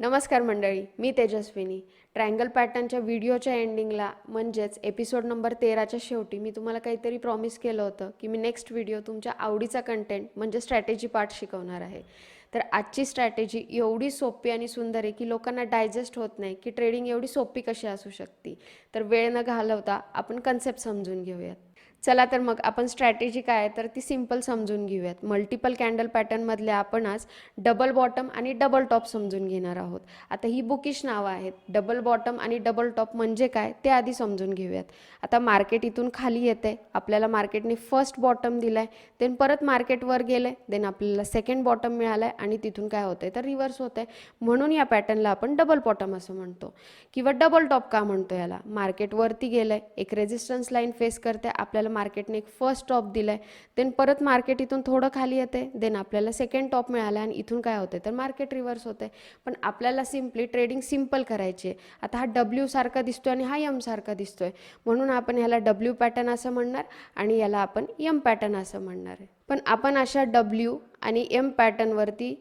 नमस्कार मंडळी मी तेजस्विनी. ट्रँगल पॅटर्नच्या व्हिडिओच्या एंडिंगला म्हणजेच एपिसोड नंबर तेराच्या शेवटी मी तुम्हाला काहीतरी प्रॉमिस केलं होतं की मी नेक्स्ट व्हिडिओ तुमच्या आवडीचा कंटेंट म्हणजे स्ट्रॅटेजी पार्ट शिकवणार आहे. तर आजची स्ट्रॅटेजी एवढी सोपी आणि सुंदर आहे की लोकांना डायजेस्ट होत नाही की ट्रेडिंग एवढी सोपी कशी असू शकते? तर वेळ न घालवता आपण कन्सेप्ट समजून घेऊयात. चला तर मग आपण स्ट्रॅटेजी काय आहे तर ती सिंपल समजून घेऊयात. मल्टिपल कॅन्डल पॅटर्नमधले आपण आज डबल बॉटम आणि डबल टॉप समजून घेणार आहोत. आता ही बुकिश नावं आहेत. डबल बॉटम आणि डबल टॉप म्हणजे काय ते आधी समजून घेऊयात. आता मार्केट इथून खाली येते आपल्याला मार्केटने फर्स्ट बॉटम दिलाय देन परत मार्केटवर गेलं गेले देन आपल्याला सेकंड बॉटम मिळालाय आणि तिथून काय होतंय तर रिव्हर्स होत आहे म्हणून या पॅटर्नला आपण डबल बॉटम असं म्हणतो. किंवा डबल टॉप का म्हणतो याला? मार्केटवरती गेलं गेलंय एक रेजिस्टन्स लाईन फेस करते आपल्याला मार्केटने एक फर्स्ट टॉप दिलाय. देन परत मार्केट इथून थोडं खाली येते देन आपल्याला सेकंड टॉप मिळाला आणि इथून काय होते तर मार्केट रिव्हर्स होते पण आपल्याला सिम्पली ट्रेडिंग सिंपल करायची आहे आता हा डब्ल्यू सारखा दिसतोय आणि हा यम सारखा दिसतोय. म्हणून आपण ह्याला डब्ल्यू पॅटर्न असं म्हणणार आणि याला आपण यम पॅटर्न असं म्हणणार आहे. पण आपण अशा डब्ल्यू आणि एम पॅटर्नवरती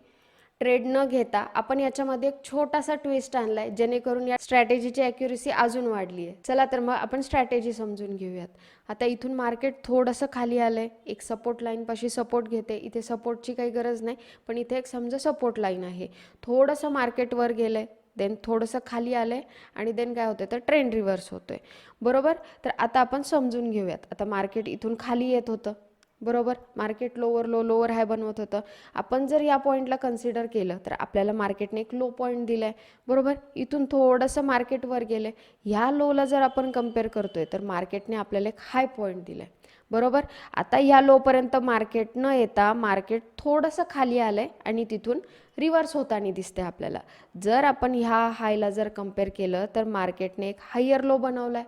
ट्रेड न घेता आपण याच्यामध्ये एक छोटासा ट्विस्ट आणलाय जेणेकरून या स्ट्रॅटेजीची अॅक्युरेसी अजून वाढली आहे. चला तर मग आपण स्ट्रॅटेजी समजून घेऊयात. आता इथून मार्केट थोडंसं खाली आलंय. एक सपोर्ट लाईनपाशी सपोर्ट घेते. इथे सपोर्टची काही गरज नाही पण इथे एक समजा सपोर्ट लाईन आहे. थोडंसं मार्केटवर गेलं गेलंय देन थोडंसं खाली आलंय आणि देन काय होतं तर ट्रेंड रिव्हर्स होतोय. बरोबर? तर आता आपण समजून घेऊयात. आता मार्केट इथून खाली येत होतं. बरोबर? Market lower low lower high बनवत होतं. आपण जर या पॉईंटला कन्सिडर केलं तर आपल्याला मार्केटने एक लो पॉईंट दिलाय. बरोबर? इथून थोडंसं मार्केट वर गेलं ह्या लोला जर आपण कंपेअर करतोय तर मार्केटने आपल्याला एक हाय पॉईंट दिलाय. बरोबर? आता ह्या लोपर्यंत मार्केट न येता मार्केट थोडंसं खाली आलं आहे आणि तिथून रिव्हर्स होताना दिसते आपल्याला. जर आपण ह्या हायला जर कंपेअर केलं तर मार्केटने एक हायर लो बनवलाय.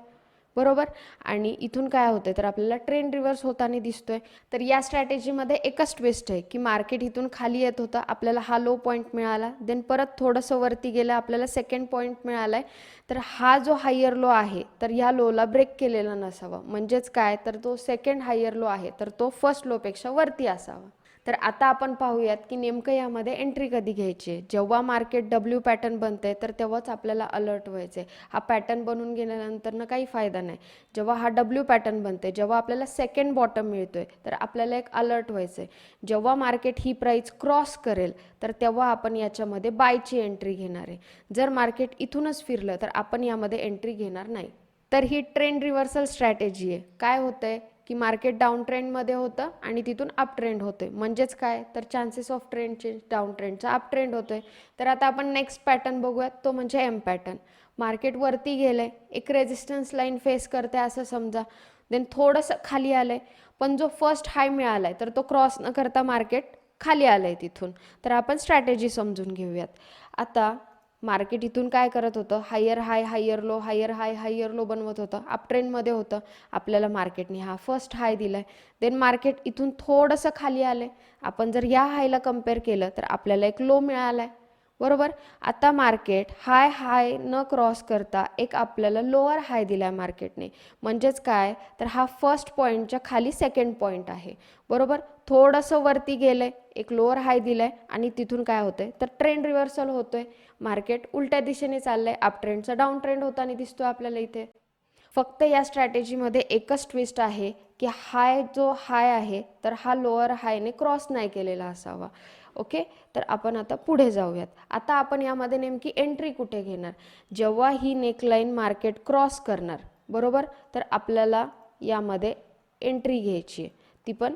बरोबर? आणि इथून काय होतं तर आपल्याला ट्रेंड रिव्हर्स होताना दिसतोय. तर या स्ट्रॅटेजीमध्ये एकच ट्विस्ट आहे की मार्केट इथून खाली येत होतं आपल्याला हा लो पॉईंट मिळाला. देन परत थोडंसं वरती गेलं आपल्याला सेकंड पॉईंट मिळाला आहे तर हा जो हायर लो आहे तर या लोला ब्रेक केलेला नसावा. म्हणजेच काय? तर तो सेकंड हायर लो आहे. तर तो फर्स्ट लोपेक्षा वरती असावा. तर आता आपण पाहूयात की नेमकं यामध्ये एंट्री कधी घ्यायची आहे? जेव्हा मार्केट डब्ल्यू पॅटर्न बनते तर तेव्हाच आपल्याला अलर्ट व्हायचं आहे हा पॅटर्न बनून गेल्यानंतरनं काही फायदा नाही. जेव्हा हा डब्ल्यू पॅटर्न बनते जेव्हा आपल्याला सेकंड बॉटम मिळतोय तर आपल्याला एक अलर्ट व्हायचं आहे जेव्हा मार्केट ही प्राईस क्रॉस करेल तर तेव्हा आपण याच्यामध्ये बायची एंट्री घेणार आहे. जर मार्केट इथूनच फिरलं तर आपण यामध्ये एंट्री घेणार नाही. तर ही ट्रेंड रिव्हर्सल स्ट्रॅटेजी आहे. काय होतंय? की मार्केट डाऊन ट्रेंडमध्ये होतं आणि तिथून अप ट्रेंड होते म्हणजेच काय? तर chances of trend change down ट्रेंडचा up trend होतोय. तर आता आपण नेक्स्ट पॅटर्न बघूयात. तो म्हणजे एम पॅटर्न मार्केट वरती आहे एक रेजिस्टन्स लाईन फेस करते असं समजा. देन थोडंसं खाली आलं आहे पण जो फर्स्ट हाय मिळाला आहे तर तो क्रॉस न करता मार्केट खाली आलं आहे तिथून. तर आपण स्ट्रॅटेजी समजून घेऊयात. आता मार्केट इथून काय करत होतं? Higher high higher low higher high higher low बनवत होतं. अप ट्रेंडमध्ये होतं. आपल्याला मार्केटने हा फर्स्ट हाय दिलाय. देन मार्केट इथून थोडंसं खाली आलं आहे आपण जर या हायला कंपेअर केलं तर आपल्याला एक लो मिळाला आहे बरोबर? आता मार्केट हाय हाय न क्रॉस करता एक आपल्याला लोअर हाय दिलाय मार्केटने म्हणजेच काय? तर हा फर्स्ट पॉईंटच्या खाली सेकंड पॉईंट आहे. बरोबर? थोडंसं वरती गेलं आहे एक लोअर हाय दिलं आहे आणि तिथून काय होतं आहे तर ट्रेंड रिव्हर्सल होतो आहे मार्केट उलट्या दिशेने चाललं आहे अप ट्रेंडचा डाऊन ट्रेंड होताना दिसतोय आपल्याला इथे. फक्त या स्ट्रॅटेजीमध्ये एकच ट्विस्ट आहे की हाय जो हाय आहे तर हा लोअर हायने क्रॉस नाही केलेला असावा. ओके? तर आपण आता पुढे जाऊयात. आता आपण यामध्ये नेमकी एंट्री कुठे घेणार? जेव्हा ही नेकलाईन मार्केट क्रॉस करणार बरोबर? तर आपल्याला यामध्ये एंट्री घ्यायची आहे. ती पण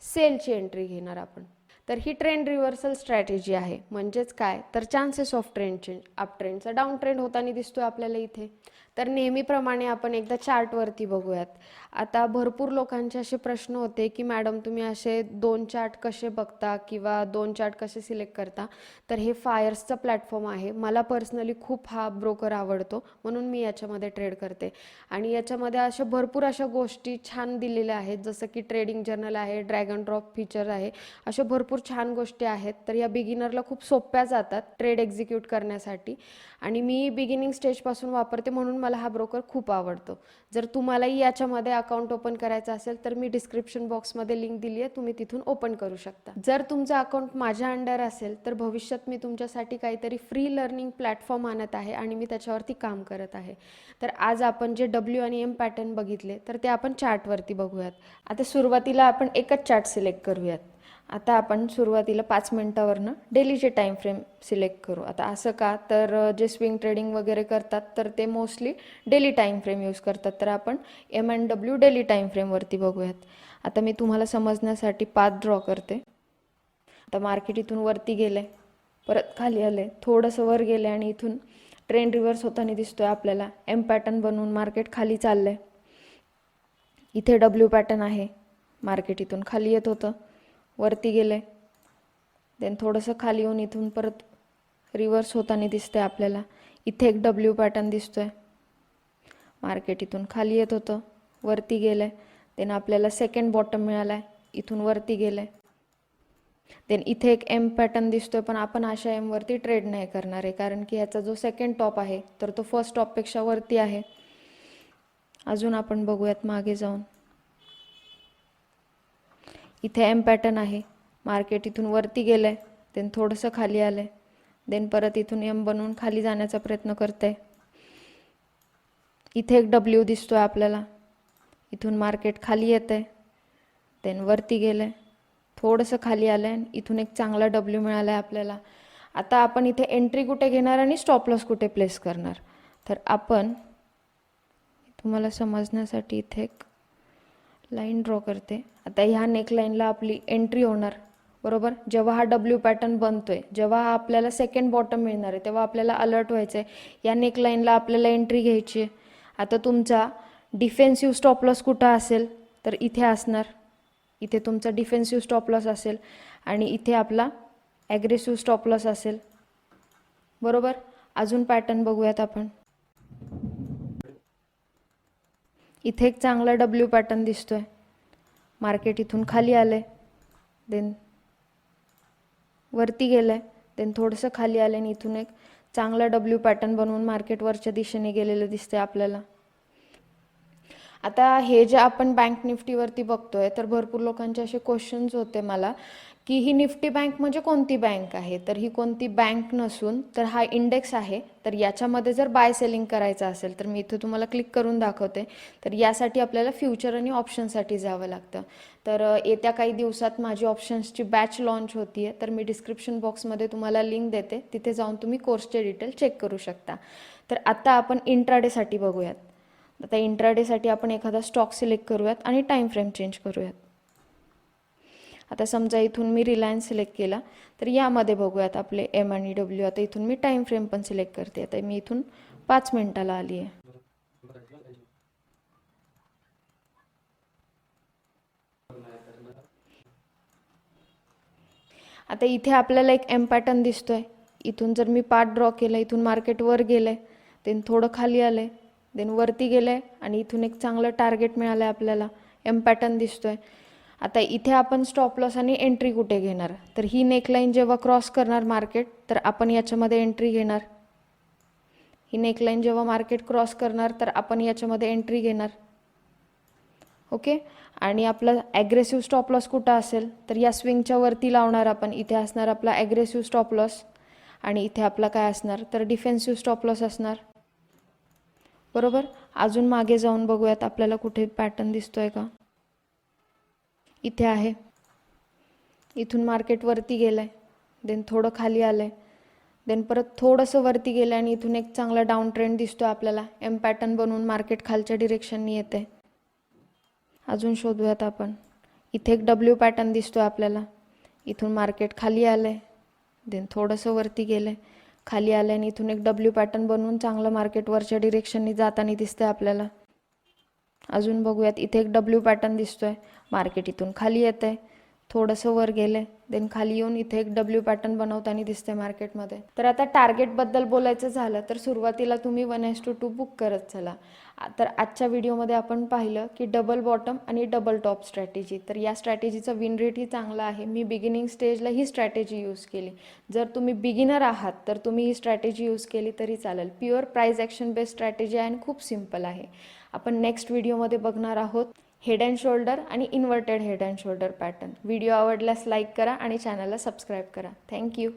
सेलची एंट्री घेणार आपण. तर ही ट्रेंड रिव्हर्सल स्ट्रॅटेजी आहे. म्हणजेच काय? तर chances of trend change up ट्रेंडचा down trend होताना दिसतोय आपल्याला इथे. तर नेहमीप्रमाणे आपण एकदा चार्टवरती बघूयात. आता भरपूर लोकांचे असे प्रश्न होते की मॅडम तुम्ही असे दोन चार्ट कसे बघता किंवा दोन चार्ट कसे सिलेक्ट करता? तर हे फायर्सचा प्लॅटफॉर्म आहे. मला पर्सनली खूप हा ब्रोकर आवडतो. म्हणून मी याच्यामध्ये ट्रेड करते. आणि याच्यामध्ये अशा भरपूर अशा गोष्टी छान दिलेल्या आहेत. जसं की ट्रेडिंग जर्नल आहे ड्रॅगन ड्रॉप फीचर आहे. अशा भरपूर छान गोष्टी आहेत. तर या बिगिनरला खूप सोप्या जातात ट्रेड एक्झिक्यूट करण्यासाठी. आणि मी बिगिनिंग स्टेजपासून वापरते म्हणून मला हा ब्रोकर खूप आवडतो. जर तुम्हालाही याच्यामध्ये अकाउंट ओपन करायचं असेल तर मी डिस्क्रिप्शन बॉक्समध्ये लिंक दिली आहे तुम्ही तिथून ओपन करू शकता. जर तुमचं अकाउंट माझ्या अंडर असेल तर भविष्यात मी तुमच्यासाठी काहीतरी फ्री लर्निंग प्लॅटफॉर्म आणत आहे आणि मी त्याच्यावरती काम करत आहे. तर आज आपण जे डब्ल्यू आणि एम पॅटर्न बघितले तर ते आपण चार्टवरती बघूयात. आता सुरुवातीला आपण एकच चार्ट सिलेक्ट करूयात. आता आपण सुरुवातीला पाच मिनटावरनं डेलीचे टाईम फ्रेम सिलेक्ट करू. आता असं का? तर जे स्विंग ट्रेडिंग वगैरे करतात तर ते mostly daily time frame use करतात. तर आपण M and W daily time फ्रेमवरती बघूयात. आता मी तुम्हाला समजण्यासाठी पाच ड्रॉ करते. आता मार्केट इथून वरती गेलं परत खाली आले थोडंसं वर गेले आणि इथून ट्रेंड रिव्हर्स होताना दिसतोय आपल्याला. एम पॅटर्न बनवून मार्केट खाली चाललंय. इथे डब्ल्यू पॅटर्न आहे. मार्केट इथून खाली येत होतं. वरती गेलं. आहे देन थोडंसं खाली येऊन इथून परत रिव्हर्स होताना दिसतं आहे आपल्याला. इथे एक डब्ल्यू पॅटर्न दिसतो आहे मार्केट इथून खाली येत होतं. वरती गेलं. आहे देन आपल्याला सेकंड बॉटम मिळाला आहे इथून वरती गेलं. आहे देन इथे एक एम पॅटर्न दिसतोय पण आपण अशा एमवरती ट्रेड नाही करणार आहे. कारण की ह्याचा जो सेकंड टॉप आहे तर तो फर्स्ट टॉपपेक्षा वरती आहे. अजून आपण बघूयात मागे जाऊन. इथे एम पॅटर्न आहे. मार्केट इथून वरती गेलं आहे देन थोडंसं खाली आलं आहे देन परत इथून एम बनवून खाली जाण्याचा प्रयत्न करते इथे एक डब्ल्यू दिसतो आहे आपल्याला. इथून मार्केट खाली येतं आहे देन वरती गेलं आहे थोडंसं खाली आलं आहे इथून एक चांगला डब्ल्यू मिळाला आहे आपल्याला. आता आपण इथे एंट्री कुठे घेणार आणि स्टॉप लॉस कुठे प्लेस करणार? तर आपण तुम्हाला समजण्यासाठी इथे एक लाईन ड्रॉ करते. आता ह्या नेकलाईनला आपली एंट्री होणार. बरोबर? जेव्हा हा डब्ल्यू पॅटर्न बनतोय जेव्हा हा आपल्याला सेकंड बॉटम मिळणार आहे तेव्हा आपल्याला अलर्ट व्हायचं आहे या नेकलाईनला आपल्याला एंट्री घ्यायची आहे. आता तुमचा डिफेन्सिव्ह स्टॉपलॉस कुठं असेल? तर इथे असणार. इथे तुमचा डिफेन्सिव्ह स्टॉपलॉस असेल आणि इथे आपला ॲग्रेसिव्ह स्टॉपलॉस असेल. बरोबर? अजून पॅटर्न बघूयात आपण. इथे एक चांगला डब्ल्यू पॅटर्न दिसतोय. मार्केट इथून खाली आलंय. देन वरती गेलंय. देन थोडंसं खाली आलं आणि इथून एक चांगला डब्ल्यू पॅटर्न बनवून मार्केट वरच्या दिशेने गेलेलं दिसतंय आपल्याला. आता हे जे आपण बँक निफ्टीवरती बघतोय तर भरपूर लोकांचे असे क्वेश्चन्स होते मला. की ही निफ्टी बँक म्हणजे कोणती बँक आहे? तर ही कोणती बँक नसून तर हा इंडेक्स आहे. तर याच्यामध्ये जर बाय सेलिंग करायचं असेल तर मी इथे तुम्हाला क्लिक करून दाखवते. तर यासाठी आपल्याला फ्युचर आणि ऑप्शनसाठी जावं लागतं. तर येत्या काही दिवसात माझी ऑप्शन्सची बॅच लॉन्च होती आहे तर मी डिस्क्रिप्शन बॉक्समध्ये तुम्हाला लिंक देते. तिथे जाऊन तुम्ही कोर्सचे डिटेल चेक करू शकता. तर आत्ता आपण इंट्राडेसाठी बघूयात. आता इंट्राडेसाठी आपण एखादा स्टॉक सिलेक्ट करूयात आणि टाईम फ्रेम चेंज करूयात. आता समजा इथून मी रिलायन्स सिलेक्ट केला तर यामध्ये बघूयात आपले एम आणि डब्ल्यू आता इथून मी टाईम फ्रेम पण सिलेक्ट करते. आता मी इथून पाच मिनिटाला आली आहे. आता इथे आपल्याला एक एम पॅटर्न दिसतोय. इथून जर मी पार्ट ड्रॉ केला इथून मार्केट वर गेलंय देन थोडं खाली आलंय देन वरती गेलंय आणि इथून एक चांगलं टार्गेट मिळालंय आपल्याला. एम पॅटर्न दिसतोय. आता इथे आपण स्टॉप लॉस आणि एंट्री कुठे घेणार? तर ही नेकलाईन जेव्हा क्रॉस करणार मार्केट तर आपण याच्यामध्ये एंट्री घेणार. ही नेकलाईन जेव्हा मार्केट क्रॉस करणार तर आपण याच्यामध्ये एंट्री घेणार. ओके आणि आपला ॲग्रेसिव्ह स्टॉप लॉस कुठं असेल तर या स्विंगच्या वरती लावणार आपण. इथे असणार आपला ॲग्रेसिव्ह स्टॉप लॉस आणि इथे आपला काय असणार? तर डिफेन्सिव्ह स्टॉप लॉस असणार. बरोबर? अजून मागे जाऊन बघूयात आपल्याला कुठे पॅटर्न दिसतोय का? इथे आहे. इथून मार्केट वरती गेलं आहे देन थोडं खाली आलं आहे देन परत थोडंसं वरती गेलं आणि इथून एक चांगला डाऊन ट्रेंड दिसतो आपल्याला. एम पॅटर्न बनवून मार्केट खालच्या डिरेक्शननी येते अजून शोधूयात आपण. इथे एक डब्ल्यू पॅटर्न दिसतो आपल्याला. इथून मार्केट खाली आलं आहे देन थोडंसं वरती गेलं आहे खाली आलं आणि इथून एक डब्ल्यू पॅटर्न बनवून चांगलं मार्केट वरच्या डिरेक्शननी जाताना दिसतं आपल्याला. अजून बघूयात. इथे एक डब्ल्यू पॅटर्न दिसतोय. मार्केट इथून खाली येत आहे थोडंसं वर गेले देन खाली येऊन इथे एक डब्ल्यू पॅटर्न बनवताना दिसते मार्केटमध्ये तर आता टार्गेटबद्दल बोलायचं झालं तर सुरुवातीला तुम्ही one is to two book करत चला. तर आजच्या व्हिडिओमध्ये आपण पाहिलं की डबल बॉटम आणि डबल टॉप स्ट्रॅटेजी तर या स्ट्रॅटेजीचा विन रेटही चांगला आहे. मी बिगिनिंग स्टेजला ही स्ट्रॅटेजी यूज केली. जर तुम्ही बिगिनर आहात तर तुम्ही ही स्ट्रॅटेजी यूज केली तरी चालेल. Pure price action based strategy आहे आणि खूप सिंपल आहे. आपण नेक्स्ट व्हिडिओमध्ये बघणार आहोत. हेड अँड शोल्डर आणि inverted head and shoulder pattern video आवडल्यास लाईक करा आणि चॅनलला सबस्क्राईब करा. थँक्यू